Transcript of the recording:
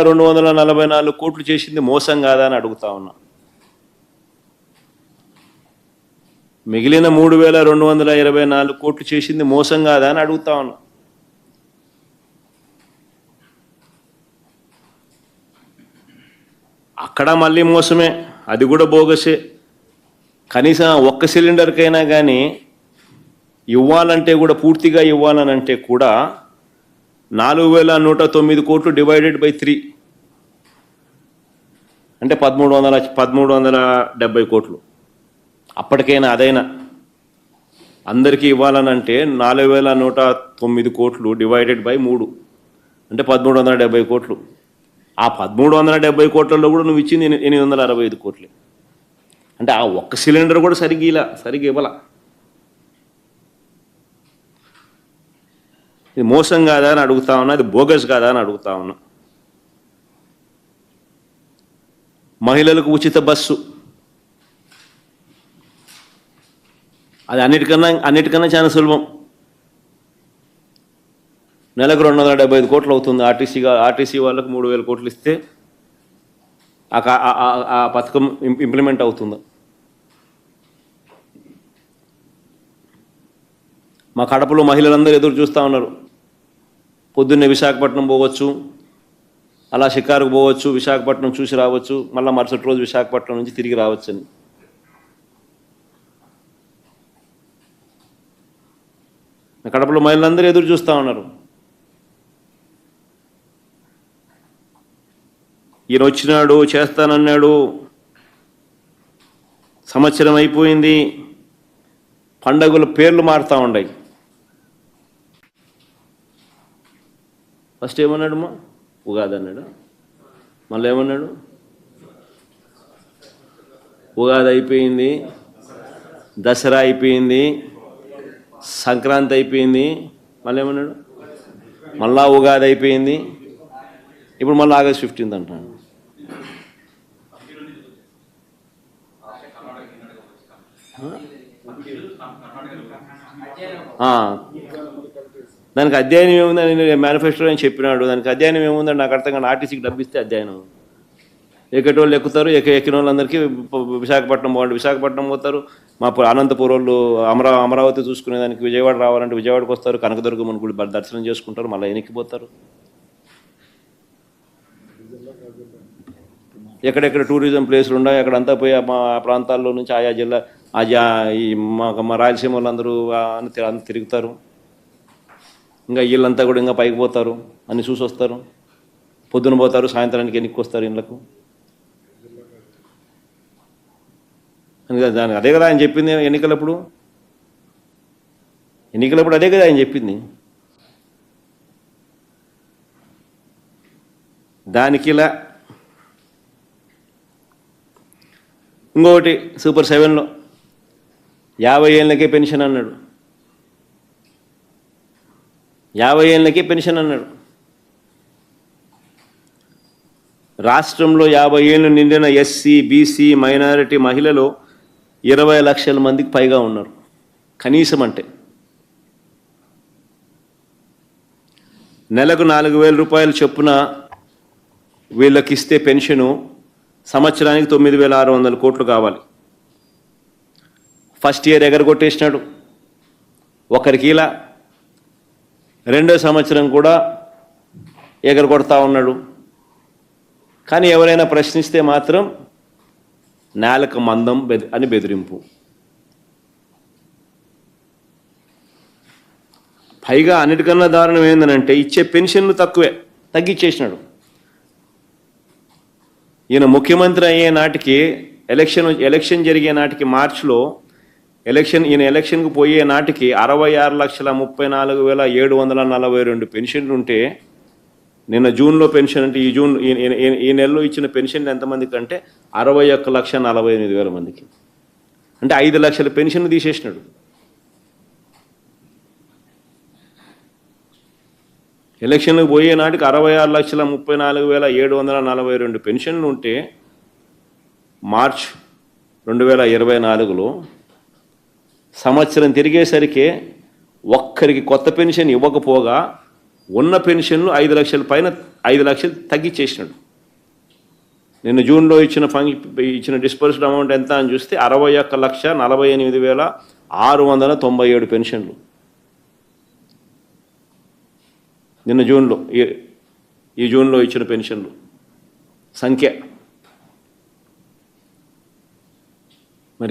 రెండు వందల నలభై నాలుగు కోట్లు చేసింది మోసం కాదా అని అడుగుతా ఉన్నా. మిగిలిన మూడు వేల రెండు వందల ఇరవై నాలుగు కోట్లు చేసింది మోసం కాదా అని అడుగుతా ఉన్నా. అక్కడ మళ్ళీ మోసమే అది కూడా బోగసే. కనీసం ఒక్క సిలిండర్కైనా కానీ ఇవ్వాలంటే కూడా పూర్తిగా ఇవ్వాలనంటే కూడా నాలుగు వేల నూట తొమ్మిది కోట్లు డివైడెడ్ బై త్రీ అంటే పదమూడు వందల పదమూడు వందల డెబ్బై కోట్లు. అప్పటికైనా అదైనా. అందరికీ ఇవ్వాలనంటే నాలుగు వేల నూట తొమ్మిది కోట్లు డివైడెడ్ బై మూడు. అంటే పదమూడు వందల డెబ్బై కోట్లు. ఆ పదమూడు వందల డెబ్బై కోట్లలో కూడా నువ్వు ఇచ్చింది ఎనిమిది వందల అరవై ఐదు కోట్లే. అంటే ఆ ఒక్క సిలిండర్ కూడా సరిగ్గా ఇలా సరిగ్గా ఇవ్వాల. ఇది మోసం కాదా అని అడుగుతా ఉన్నా ఇది బోగస్ కాదా అని అడుగుతా ఉన్నా. మహిళలకు ఉచిత బస్సు. అది అన్నిటికన్నా అన్నిటికన్నా చాలా సులభం. నెలకు రెండు వందల డెబ్బై ఐదు కోట్లు అవుతుంది. ఆర్టీసీగా ఆర్టీసీ వాళ్ళకు మూడు వేల కోట్లు ఇస్తే ఆ కా- ఆ- పథకం ఇంప్లిమెంట్ అవుతుంది. మా కడపలో మహిళలందరూ ఎదురు చూస్తూ ఉన్నారు. పొద్దున్నే విశాఖపట్నం పోవచ్చు అలా షికారుకు పోవచ్చు విశాఖపట్నం చూసి రావచ్చు మళ్ళీ మరుసటి రోజు విశాఖపట్నం నుంచి తిరిగి రావచ్చని. కడపలో మహిళలందరూ ఎదురు చూస్తూ ఉన్నారు. ఈయన వచ్చినాడు చేస్తానన్నాడు. సంవత్సరం అయిపోయింది. పండగల పేర్లు మారుతూ ఉన్నాయి ఫస్ట్ ఏమన్నాడు మా ఉగాది అన్నాడు మళ్ళీ ఏమన్నాడు? ఉగాది అయిపోయింది దసరా అయిపోయింది సంక్రాంతి అయిపోయింది మళ్ళీ ఏమన్నాడు? మళ్ళా ఉగాది అయిపోయింది. ఇప్పుడు మళ్ళీ ఆగస్ట్ ఫిఫ్టీన్త్ అంటున్నాడు. ఆ. దానికి అధ్యయనం ఏముందని నేను మేనిఫెస్టో అని చెప్పినాడు. దానికి అధ్యయనం ఏముందని నాకు అర్థం కానీ ఆర్టీసీకి డబ్బిస్తే అధ్యయనం. ఎక్కేటోళ్ళు ఎక్కుతారు ఎక్క ఎక్కిన వాళ్ళందరికీ విశాఖపట్నం పోవాలి విశాఖపట్నం పోతారు. మా అనంతపురం వాళ్ళు అమరా అమరావతి చూసుకునేదానికి విజయవాడ రావాలంటే విజయవాడకు వస్తారు. కనకదుర్గమ్మని గుడి దర్శనం చేసుకుంటారు. మళ్ళీ ఎనికిపోతారు ఎక్కడెక్కడ టూరిజం ప్లేస్లు ఉన్నాయి అక్కడంతా పోయి ఆ మా ప్రాంతాల్లో నుంచి ఆయా జిల్లా ఆ ఈ మా మా రాయలసీమ వాళ్ళందరూ తిరుగుతారు. ఇంకా వీళ్ళంతా కూడా ఇంకా పైకి పోతారు అన్ని చూసి వస్తారు పొద్దున పోతారు సాయంత్రానికి ఎన్నికి వస్తారు ఇళ్ళకు అందుకే దానికి అదే కదా ఆయన చెప్పింది ఎన్నికలప్పుడు? ఎన్నికలప్పుడు అదే కదా ఆయన చెప్పింది. దానికి ఇలా ఇంకొకటి సూపర్ సెవెన్లో యాభై ఏళ్ళకే పెన్షన్ అన్నాడు. యాభై ఏళ్ళకే పెన్షన్ అన్నాడు రాష్ట్రంలో యాభై ఏళ్ళు నిండిన ఎస్సీ బీసీ మైనారిటీ మహిళలు ఇరవై లక్షల మందికి పైగా ఉన్నారు. కనీసం అంటే. నెలకు నాలుగు వేల రూపాయలు చొప్పున వీళ్ళకి ఇస్తే పెన్షను సంవత్సరానికి తొమ్మిది వేల ఆరు వందల కోట్లు కావాలి. ఫస్ట్ ఇయర్ ఎగరగొట్టేసినాడు. ఒకరికి ఇలా రెండో సంవత్సరం కూడా ఎగరగొడతా ఉన్నాడు. కానీ ఎవరైనా ప్రశ్నిస్తే మాత్రం నేలకు మందం బెది అని బెదిరింపు. పైగా అన్నిటికన్నా దారుణం ఏందనంటే ఇచ్చే పెన్షన్లు తక్కువే తగ్గించేసినాడు ఈయన ముఖ్యమంత్రి అయ్యే నాటికి ఎలక్షన్ ఎలక్షన్ జరిగే నాటికి మార్చిలో ఎలక్షన్ ఈయన ఎలక్షన్కు పోయే నాటికి అరవై ఆరు లక్షల ముప్పై నాలుగు వేల ఏడు వందల నలభై రెండు పెన్షన్లు ఉంటే నిన్న జూన్లో పెన్షన్ అంటే ఈ జూన్ ఈ- ఈ- నెలలో ఇచ్చిన పెన్షన్ ఎంతమందికి అంటే అరవై ఒక్క లక్ష నలభై ఎనిమిది వేల మందికి. అంటే ఐదు లక్షల పెన్షన్ తీసేసినాడు. ఎలక్షన్కు పోయే నాటికి అరవై ఆరు లక్షల ముప్పై నాలుగు వేల ఏడు వందల నలభై రెండు పెన్షన్లు ఉంటే మార్చ్ రెండు వేల ఇరవై నాలుగులో సంవత్సరం తిరిగేసరికి ఒక్కరికి కొత్త పెన్షన్ ఇవ్వకపోగా ఉన్న పెన్షన్లు ఐదు లక్షల పైన ఐదు లక్షలు తగ్గించేసినాడు నిన్న జూన్లో ఇచ్చిన ఫంక్ ఇచ్చిన డిస్పర్స్డ్ అమౌంట్ ఎంత అని చూస్తే అరవై ఒక్క లక్ష నలభై ఎనిమిది వేల ఆరు వందల తొంభై ఏడు పెన్షన్లు. నిన్న జూన్లో ఈ ఈ జూన్లో ఇచ్చిన పెన్షన్లు సంఖ్య